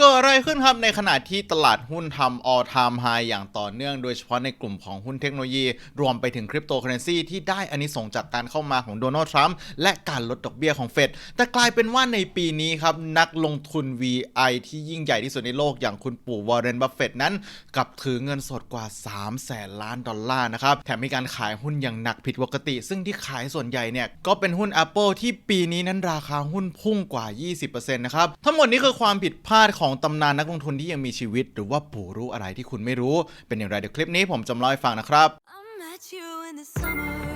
เกิดอะไรขึ้นครับในขณะที่ตลาดหุ้นทำ all time high อย่างต่อเนื่อง โดยเฉพาะในกลุ่มของหุ้นเทคโนโลยี รวมไปถึงคริปโตเคอเรนซีที่ได้อานิสงส์จากการเข้ามาของโดนัลด์ทรัมป์และการลดดอกเบี้ยของเฟดแต่กลายเป็นว่าในปีนี้ครับ นักลงทุน VI ที่ยิ่งใหญ่ที่สุดในโลกอย่างคุณปู่วอร์เรนบัฟเฟตนั้นกลับถือเงินสดกว่า3แสนล้านดอลลาร์นะครับแถมมีการขายหุ้นอย่างหนักผิดปกติ ซึ่งที่ขายส่วนใหญ่เนี่ยก็เป็นหุ้น Apple ที่ปีนี้นั้นราคาหุ้นพุ่งกว่า 20%นะครับทั้งหมดนี้คือความผิดพลาดของสองตำนานนักลงทุนที่ยังมีชีวิต หรือว่าปู่รู้อะไรที่คุณไม่รู้ เป็นอย่างไรเดี๋ยวคลิปนี้ผมจำลองให้ฟังนะครับ I met you in the summer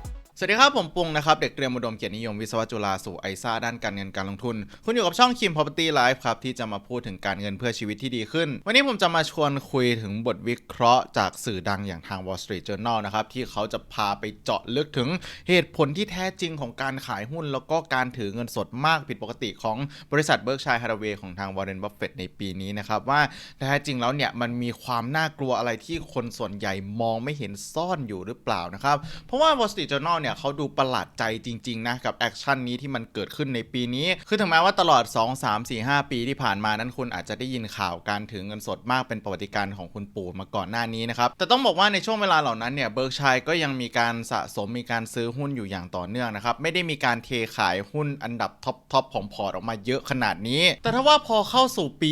สวัสดีครับ ผมปุงนะครับ เด็กเตรียมอุดมเกียรตินิยมวิศวะจุฬาสู่ไอซ่าด้านการเงินการลงทุน คุณอยู่กับช่องคิม Property Life ครับ ที่จะมาพูดถึงการเงินเพื่อชีวิตที่ดีขึ้น วันนี้ผมจะมาชวนคุยถึงบทวิเคราะห์จากสื่อดังอย่างทาง Wall Street Journal นะครับ ที่เขาจะพาไปเจาะลึกถึงเหตุผลที่แท้จริงของการขายหุ้น แล้วก็การถือเงินสดมากผิดปกติของบริษัทเบิร์กชัยฮาร์เวย์ของทางวอร์เรนบัฟเฟตในปีนี้นะครับว่าแท้จริงแล้วเนี่ยมันมีความน่ากลัวอะไรที่คนส่วนใหญ่มองไม่เห็นซ่อนอยู่หรือเปล่านะครับเพราะว่า Wall Street Journal เนี่ยเขาดูประหลาดใจจริงๆนะกับแอคชั่นนี้ที่มันเกิดขึ้นในปีนี้ คือถึงแม้ว่าตลอด 2 3 4 5 ปีที่ผ่านมานั้นคุณอาจจะได้ยินข่าวการถือเงินสดมากเป็นประวัติการณ์ของคุณปู่มาก่อนหน้านี้นะครับ แต่ต้องบอกว่าในช่วงเวลาเหล่านั้นเนี่ยเบิร์กชัยก็ยังมีการสะสมมีการซื้อหุ้นอยู่อย่างต่อเนื่องนะครับ ไม่ได้มีการเทขายหุ้นอันดับท็อปๆของพอร์ตออกมาเยอะขนาดนี้ แต่ถ้าว่าพอเข้าสู่ปี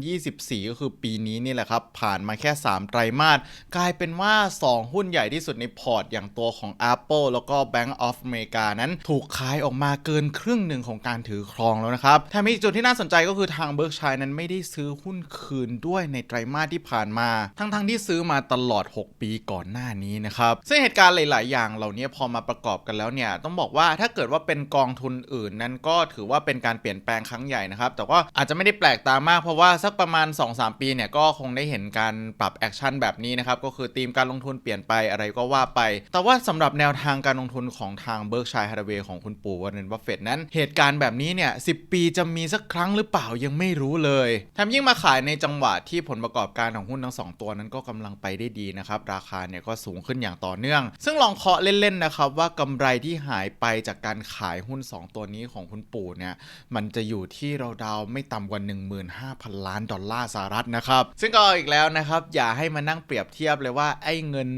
2024 ก็คือปีนี้นี่แหละครับผ่านมาแค่ 3 ไตรมาสกลายเป็นว่า 2 หุ้นใหญ่ที่สุดในพอร์ตอย่างตัวของ Apple แล้วก็ Bank of America นั้นถูกขายออกมาเกินครึ่งหนึ่งของการถือครองแล้วนะครับแถมอีกจุดที่น่าสนใจก็คือทางเบิร์กชัยนั้นไม่ได้ซื้อหุ้นคืนด้วยในไตรมาสที่ผ่านมา ทั้งๆที่ซื้อมาตลอด 6 ปีก่อนหน้านี้นะครับซึ่งเหตุการณ์หลาย ๆ อย่างเหล่านี้พอมาประกอบกันแล้วเนี่ยต้องบอกว่าถ้าเกิดว่าเป็นกองทุนอื่นนั้นก็ถือว่าเป็นการเปลี่ยนแปลงครั้งใหญ่นะครับแต่ว่าอาจจะไม่ได้แปลกตามากเพราะว่าสักประมาณ 2-3 ปีเนี่ยก็คงได้เห็นการปรับแอคชั่นแบบนี้นะครับก็คือธีมการลงทุนเปลี่ยนไปอะไรก็ว่าไป แต่ว่าสำหรับแนวทางการลงทุนของทางเบิร์กชัยฮาร์เวย์ของคุณปู่วอร์เรนบัฟเฟตนั้น เหตุการณ์แบบนี้เนี่ยสิปีจะมีสักครั้งหรือเปล่ายังไม่รู้เลยแถมยิ่งมาขายในจังหวะที่ผลประกอบการของหุ้นทั้งสองตัวนั้นก็กำลังไปได้ดีนะครับ ราคาเนี่ยก็สูงขึ้นอย่างต่อเนื่อง ซึ่งลองเคาะเล่นๆนะครับว่ากำไรที่หายไปจากการขายหุ้น 2 ตัวนี้ของคุณปู่เนี่ยมันจะอยู่ที่ราวๆไม่ต่ำกว่า 15,000 ล้านดอลลาร์สหรัฐนะครับซึ่งก็อีกแล้วนะครับอย่าให้มานั่งเปรียบเทียบเลยว่าไอ้เงิน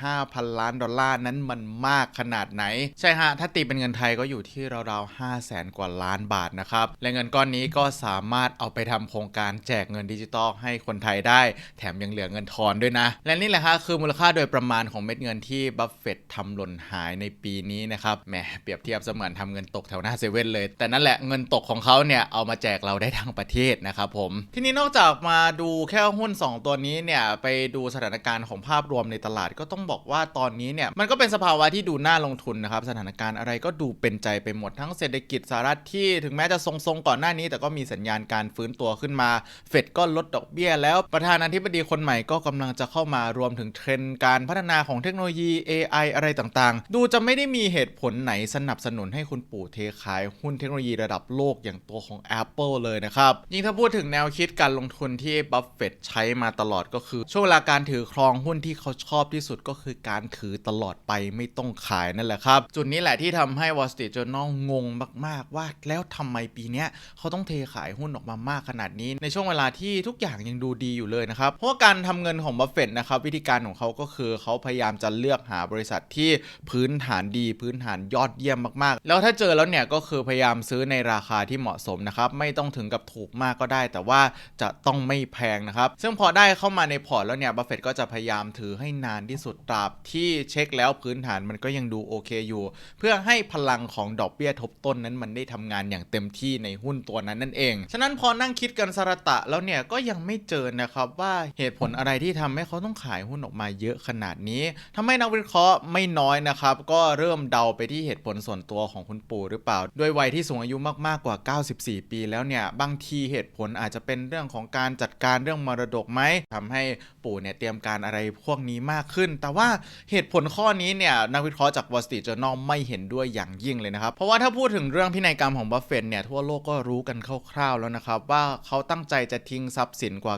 15,000 ล้านดอลลาร์นั้นมันมากขนาดไหน ใช่ฮะ ถ้าตีเป็นเงินไทยก็อยู่ที่ราวๆ5 0 0แสนกว่าล้านบาทนะครับ และเงินก้อนนี้ก็สามารถเอาไปทำโครงการแจกเงินดิจิตอลให้คนไทยได้ แถมยังเหลือเงินทอนด้วยนะ และนี่แหละฮะคือมูลค่าโดยประมาณของเม็ดเงินที่บัฟเฟตทำหล่นหายในปีนี้นะครับแหมเปรียบเทียบเสมือนทำเงินตกแถวหน้าเซเว่นเลย แต่นั่นแหละเงินตกของเขาเนี่ยเอามาแจกเราได้ทั้งประเทศนะครับผมทีนี้นอกจากมาดูแค่หุ้น 2 ตัวนี้เนี่ยไปดูสถานการณ์ของภาพรวมในตลาดก็ต้องบอกว่าตอนนี้เนี่ยมันก็เป็นสภาวะที่ดููน่าลงทุนนะครับ สถานการณ์อะไรก็ดูเป็นใจไปหมดทั้งเศรษฐกิจสหรัฐที่ถึงแม้จะทรงๆก่อนหน้านี้ แต่ก็มีสัญญาณการฟื้นตัวขึ้นมา เฟดก็ลดดอกเบี้ย แล้วประธานาธิบดีคนใหม่ก็กำลังจะเข้ามารวมถึงเทรนด์การพัฒนาของเทคโนโลยี AI อะไรต่างๆ ดูจะไม่ได้มีเหตุผลไหนสนับสนุนให้คุณปู่เทขายหุ้นเทคโนโลยีระดับโลกอย่างตัวของ Apple เลยนะครับยิ่งถ้าพูดถึงแนวคิดการลงทุนที่บัฟเฟตใช้มาตลอดก็คือ ช่วงเวลาการถือครองหุ้นที่เขาชอบที่สุดก็คือการถือตลอดไปไม่ต้องขายนั่นแหละครับ จุดนี้แหละที่ทำให้ Wall Street Journal งงมาก ๆ ว่าแล้วทำไมปีนี้เขาต้องเทขายหุ้นออกมามากขนาดนี้ ในช่วงเวลาที่ทุกอย่างยังดูดีอยู่เลยนะครับ เพราะการทำเงินของบัฟเฟตนะครับ วิธีการของเขาก็คือเขาพยายามจะเลือกหาบริษัทที่พื้นฐานดี พื้นฐานยอดเยี่ยมมากๆ แล้วถ้าเจอแล้วเนี่ยก็คือพยายามซื้อในราคาที่เหมาะสมนะครับไม่ต้องถึงกับถูกมากก็ได้ แต่ว่าจะต้องไม่แพงนะครับซึ่งพอได้เข้ามาในพอร์ตแล้วเนี่ยบัฟเฟตก็จะพยายามถือให้นานที่สุดตราบที่เช็คแล้วพื้นฐานมันก็ยังดูโอเคอยู่ เพื่อให้พลังของดอกเบี้ยทบต้นนั้นมันได้ทำงานอย่างเต็มที่ในหุ้นตัวนั้นนั่นเอง ฉะนั้นพอนั่งคิดกันสระตะแล้วเนี่ยก็ยังไม่เจอนะครับว่าเหตุผลอะไรที่ทำให้เขาต้องขายหุ้นออกมาเยอะขนาดนี้ทำให้นักวิเคราะห์ไม่น้อยนะครับ ก็เริ่มเดาไปที่เหตุผลส่วนตัวของคุณปู่หรือเปล่า ด้วยวัยที่สูงอายุมากๆกว่า 94 ปีแล้วเนี่ยบางทีเหตุผลอาจจะเป็นเรื่องของการจัดการเรื่องมรดกไหมทำให้ปู่เนี่ยเตรียมการอะไรพวกนี้มากขึ้น แต่ว่าเหตุผลข้อนี้เนี่ยนักวิเคราะห์จาก Wall Street Journal ไม่เห็นด้วยอย่างยิ่งเลยนะครับ เพราะว่าถ้าพูดถึงเรื่องพินัยกรรมของบัฟเฟตต์เนี่ยทั่วโลกก็รู้กันคร่าวๆแล้วนะครับ ว่าเขาตั้งใจจะทิ้งทรัพย์สินกว่า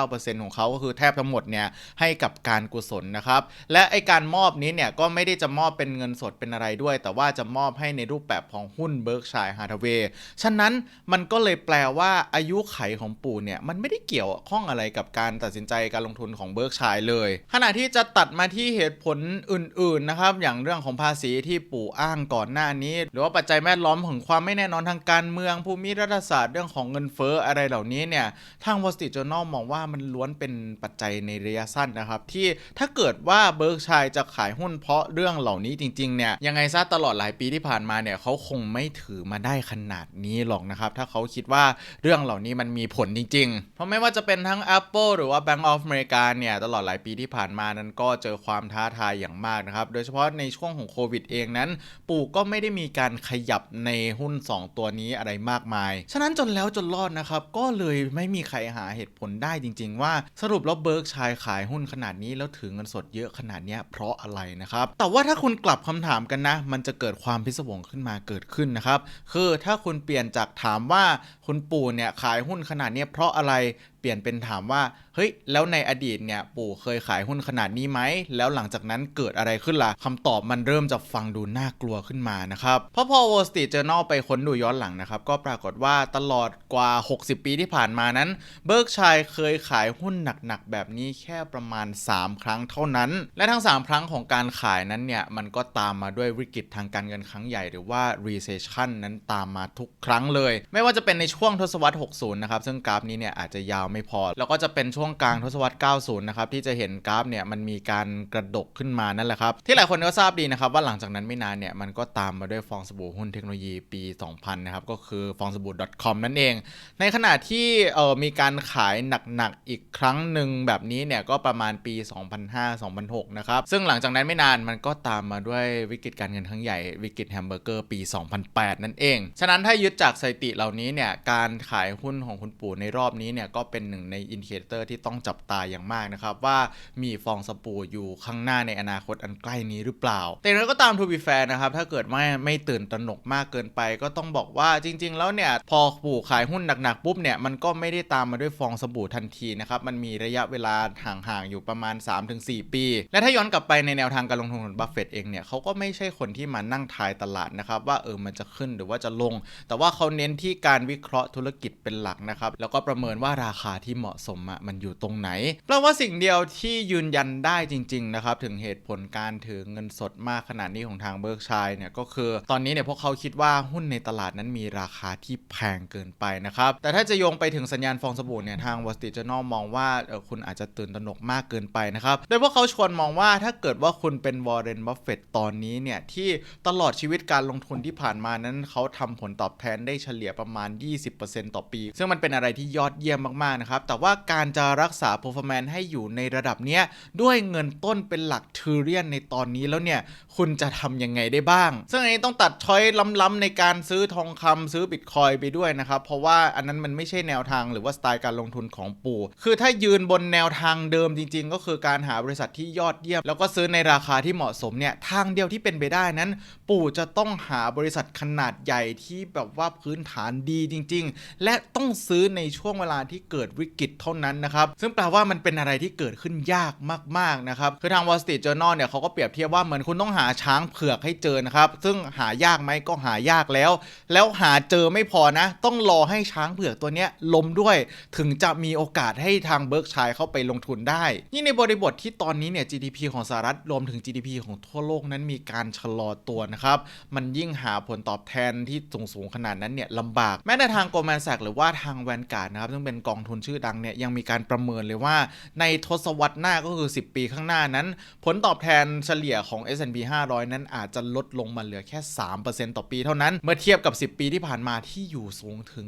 99%ของเขาก็คือแทบทั้งหมดเนี่ยให้กับการกุศลนะครับ และไอการมอบนี้เนี่ยก็ไม่ได้จะมอบเป็นเงินสดเป็นอะไรด้วย แต่ว่าจะมอบให้ในรูปแบบของหุ้นเบิร์กชัยฮาร์ทเวย์ฉะนั้นมันก็เลยแปลว่าอายุไขของปู่เนี่ยมันไม่ได้เกี่ยวข้องอะไรกับการตัดสินใจการลงทุนของเบิร์กชัยเลย ขณะที่จะตัดมาที่เหตุผลอื่นๆนะครับอย่างเรื่องของภาษีที่ปู่อ้างก่อนหน้านี้ หรือว่าปัจจัยแวดล้อมของความไม่แน่นอนทางการเมืองภูมิรัฐศาสตร์เรื่องของเงินเฟ้ออะไรเหล่านี้เนี่ยทาง Wall Street Journal มองว่ามันล้วนเป็นปัจจัยในระยะสั้นนะครับ ที่ถ้าเกิดว่าเบิร์กชัยจะขายหุ้นเพราะเรื่องเหล่านี้จริงๆเนี่ยยังไงซะตลอดหลายปีที่ผ่านมาเนี่ยเขาคงไม่ถือมาได้ขนาดนี้หรอกนะครับ ถ้าเขาคิดว่าเรื่องเหล่านี้มันมีผลจริง ๆ เพราะไม่ว่าจะเป็นทั้ง Apple หรือว่า Bank of America เนี่ยตลอดหลายปีที่ผ่านมานั้นก็เจอความท้าทายอย่างมากนะครับ โดยเฉพาะในช่วงของโควิดเองนั้น ปู่ก็ไม่ได้มีการขยับในหุ้น 2 ตัวนี้อะไรมากมาย ฉะนั้นจนแล้วจนรอดนะครับ ก็เลยไม่มีใครหาเหตุผลได้จริง ๆ ว่าสรุปแล้วเบิร์กชัยขายหุ้นขนาดนี้แล้วถือเงินสดเยอะขนาดนี้เพราะอะไรนะครับ แต่ว่าถ้าคุณกลับคำถามกันนะ มันจะเกิดความพิศวงขึ้นมาเกิดขึ้นนะครับ คือถ้าคุณเปลี่ยนจากถามว่าคุณปู่เนี่ยขายหุ้นขนาดนี้เพราะอะไร ลี่ยนเป็นถามว่า เฮ้ย แล้วในอดีตเนี่ย ปู่เคยขายหุ้นขนาดนี้ไหม แล้วหลังจากนั้นเกิดอะไรขึ้นล่ะคำตอบมันเริ่มจะฟังดูน่ากลัวขึ้นมานะครับเพราะพอ Wall Street Journal ไปค้นดูย้อนหลังนะครับ ก็ปรากฏว่าตลอดกว่า 60 ปีที่ผ่านมานั้น เบิร์กชัยเคยขายหุ้นหนักๆ แบบนี้แค่ประมาณ 3 ครั้งเท่านั้น และทั้ง 3 ครั้งของการขายนั้นเนี่ย มันก็ตามมาด้วยวิกฤตทางการเงินครั้งใหญ่หรือว่า recession นั้นตามมาทุกครั้งเลย ไม่ว่าจะเป็นในช่วงทศวรรษ 60 นะครับ ซึ่งกราฟนี้เนี่ยอาจจะยาวไม่พอ แล้วก็จะเป็นช่วงกลางทศวรรษ 90 นะครับ ที่จะเห็นกราฟเนี่ยมันมีการกระดกขึ้นมานั่นแหละครับ ที่หลายคนก็ทราบดีนะครับว่าหลังจากนั้นไม่นานเนี่ยมันก็ตามมาด้วยฟองสบู่หุ้นเทคโนโลยีปี 2000 นะครับก็คือฟองสบู่ .com นั่นเอง ในขณะที่เออมีการขายหนักๆอีกครั้งหนึ่งแบบนี้เนี่ยก็ประมาณปี 2005-2006 นะครับซึ่งหลังจากนั้นไม่นานมันก็ตามมาด้วยวิกฤตการเงินครั้งใหญ่วิกฤตแฮมเบอร์เกอร์ปี 2008 นั่นเอง ฉะนั้นถ้ายึดจากสถิติเหล่านี้เนี่ยการขายหุ้นของคุณปู่ในรอบนี้เนี่ยก็เป็นหนึ่งในอินดิเคเตอร์ที่ต้องจับตาอย่างมากนะครับ ว่ามีฟองสบู่อยู่ข้างหน้าในอนาคตอันใกล้นี้หรือเปล่า แต่อย่างไรก็ตามทูบีแฟร์นะครับ ถ้าเกิดไม่ไม่ตื่นตระหนกมากเกินไป ก็ต้องบอกว่าจริง ๆ แล้วเนี่ย พอปู่ขายหุ้นหนักๆปุ๊บเนี่ยมันก็ไม่ได้ตามมาด้วยฟองสบู่ทันทีนะครับมันมีระยะเวลาห่างๆอยู่ประมาณ 3-4 ปี และถ้าย้อนกลับไปในแนวทางการลงทุนของบัฟเฟตต์เองเนี่ยเขาก็ไม่ใช่คนที่มานั่งทายตลาดนะครับว่าเออมันจะขึ้นหรือว่าจะลง แต่ว่าเขาเน้นที่การวิเคราะห์ธุรกิจเป็นหลักนะครับแล้วก็ประเมินว่าราคาที่เหมาะสมอะมันอยู่ตรงไหนแปลว่าสิ่งเดียวที่ยืนยันได้จริง ๆ นะครับ ถึงเหตุผลการถือเงินสดมากขนาดนี้ของทางเบิร์กชัยเนี่ยก็คือตอนนี้เนี่ยพวกเขาคิดว่าหุ้นในตลาดนั้นมีราคาที่แพงเกินไปนะครับ แต่ถ้าจะโยงไปถึงสัญญาณฟองสบู่เนี่ยทาง Wall Street Journal มองว่าเออคุณอาจจะตื่นตระหนกมากเกินไปนะครับโดยพวกเขาชวนมองว่าถ้าเกิดว่าคุณเป็นวอร์เรนบัฟเฟตตอนนี้เนี่ยที่ตลอดชีวิตการลงทุนที่ผ่านมานั้นเขาทำผลตอบแทนได้เฉลี่ยประมาณ 20%ต่อปี ซึ่งมันเป็นอะไรที่ยอดเยี่ยมมากนะครับ แต่ว่าการจะรักษา performance ให้อยู่ในระดับเนี้ยด้วยเงินต้นเป็นหลักทริเลียนในตอนนี้แล้วเนี่ย คุณจะทำยังไงได้บ้าง ซึ่งอันนี้ต้องตัดช้อยล้ำๆในการซื้อทองคำซื้อบิตคอยไปด้วยนะครับ เพราะว่าอันนั้นมันไม่ใช่แนวทางหรือว่าสไตล์การลงทุนของปู่ คือถ้ายืนบนแนวทางเดิมจริง ๆ ก็คือการหาบริษัทที่ยอดเยี่ยม แล้วก็ซื้อในราคาที่เหมาะสมเนี่ยทางเดียวที่เป็นไปได้นั้น ปู่จะต้องหาบริษัทขนาดใหญ่ที่แบบว่าพื้นฐานดีจริง ๆ และต้องซื้อในช่วงเวลาที่เกิดวิกฤตเท่านั้นนะครับซึ่งแปลว่ามันเป็นอะไรที่เกิดขึ้นยากมากๆนะครับคือทาง Wall Street Journal เนี่ยเขาก็เปรียบเทียบว่าเหมือนคุณต้องหาช้างเผือกให้เจอนะครับซึ่งหายากไหมก็หายากแล้ว แล้วหาเจอไม่พอนะ ต้องรอให้ช้างเผือกตัวเนี้ยล้มด้วย ถึงจะมีโอกาสให้ทางเบิร์กชัยเข้าไปลงทุนได้ยิ่งในบริบทที่ตอนนี้เนี่ย GDP ของสหรัฐรวมถึง GDP ของทั่วโลกนั้นมีการชะลอตัวนะครับมันยิ่งหาผลตอบแทนที่สูงๆขนาดนั้นเนี่ยลำบากแม้แต่ทาง Goldman Sachs หรือว่าทางแวนการ์ดนะครับซึ่งเป็นกองทุนนชื่อดังเนี่ยยังมีการประเมินเลยว่าในทศวรรษหน้าก็คือ 10 ปีข้างหน้านั้น ผลตอบแทนเฉลี่ยของ S&P 500 นั้นอาจจะลดลงมาเหลือแค่ 3%ต่อปีเท่านั้น เมื่อเทียบกับ 10 ปีที่ผ่านมาที่อยู่สูงถึง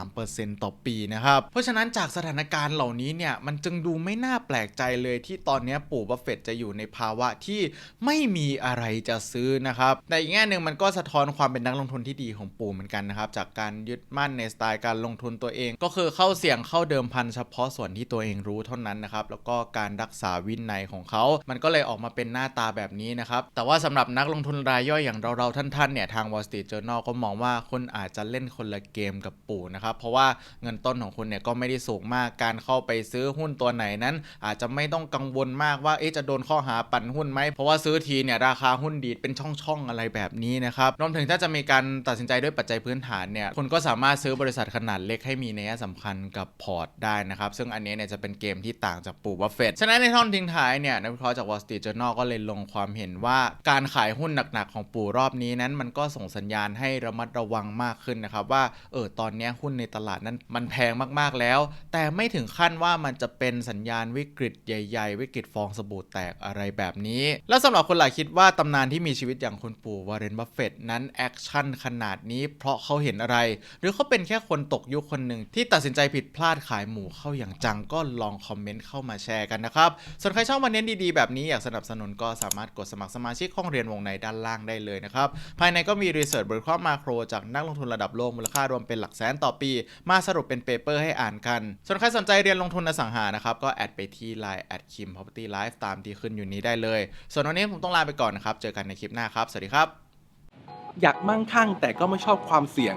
13%ต่อปีนะครับ เพราะฉะนั้นจากสถานการณ์เหล่านี้เนี่ยมันจึงดูไม่น่าแปลกใจเลยที่ตอนนี้ปู่บัฟเฟตจะอยู่ในภาวะที่ไม่มีอะไรจะซื้อนะครับแต่อีกแง่หนึ่งมันก็สะท้อนความเป็นนักลงทุนที่ดีของปู่เหมือนกันนะครับจากการยึดมั่นในสไตล์การลงทุนตัวเอง ก็คือเข้าเสี่ยงเข้าเดิมพันเฉพาะส่วนที่ตัวเองรู้เท่านั้นนะครับแล้วก็การรักษาวินัยของเขา มันก็เลยออกมาเป็นหน้าตาแบบนี้นะครับแต่ว่าสำหรับนักลงทุนรายย่อยอย่างเรา ๆ ท่านๆเนี่ยทาง Wall Street Journal ก็มองว่าคุณอาจจะเล่นคนละเกมกับปู่นะครับเพราะว่าเงินต้นของคุณเนี่ยก็ไม่ได้สูงมากการเข้าไปซื้อหุ้นตัวไหนนั้น อาจจะไม่ต้องกังวลมากว่าเอ๊ะจะโดนข้อหาปั่นหุ้นไหมเพราะว่าซื้อทีเนี่ยราคาหุ้นดีดเป็นช่องๆอะไรแบบนี้นะครับรวมถึงถ้าจะมีการตัดสินใจด้วยปัจจัยพื้นฐานเนี่ยคุณก็สามารถซื้อบริษัทขนาดเล็กให้มีนัยสำคัญกับพอร์ตได้นะครับ ซึ่งอันนี้เนี่ยจะเป็นเกมที่ต่างจากปู่บัฟเฟตฉะนั้นในท่อนทิ้งท้ายเนี่ยนักวิเคราะห์จาก Wall Street Journal ก็เลยลงความเห็นว่าการขายหุ้นหนักๆของปู่รอบนี้นั้น มันก็ส่งสัญญาณให้ระมัดระวังมากขึ้นนะครับว่าเออตอนนี้หุ้นในตลาดนั้นมันแพงมากๆแล้ว แต่ไม่ถึงขั้นว่ามันจะเป็นสัญญาณวิกฤตใหญ่ ๆ วิกฤตฟองสบู่แตกอะไรแบบนี้ แล้วสำหรับคนหลายคิดว่าตำนานที่มีชีวิตอย่างคุณปู่วอร์เรนบัฟเฟตนั้นแอคชั่นขนาดนี้เพราะเขาเห็นอะไร หรือเขาเป็นแค่คนตกยุคคนหนึ่งที่ตัดสินใจผิดพลาดขายหมูเข้าอย่างจังก็ลองคอมเมนต์เข้ามาแชร์กันนะครับส่วนใครชอบมาเน้นดีๆแบบนี้อยากสนับสนุนก็สามารถกดสมัครสมาชิกห้องเรียนวงในด้านล่างได้เลยนะครับภายในก็มีรีเสิร์ชบริคราะห์มาโครจากนักลงทุนระดับโลกมูลค่ารวมเป็นหลักแสนต่อปี มาสรุปเป็นเปเปอร์ให้อ่านกัน ส่วนใครสนใจเรียนลงทุนอสังหานะครับก็แอดไปที่ Line แอดคิม property life ตามที่ขึ้นอยู่นี้ได้เลย ส่วนวันนี้ผมต้องลาไปก่อนนะครับ เจอกันในคลิปหน้าครับ สวัสดีครับ อยากมั่งคั่งแต่ก็ไม่ชอบความเสี่ยง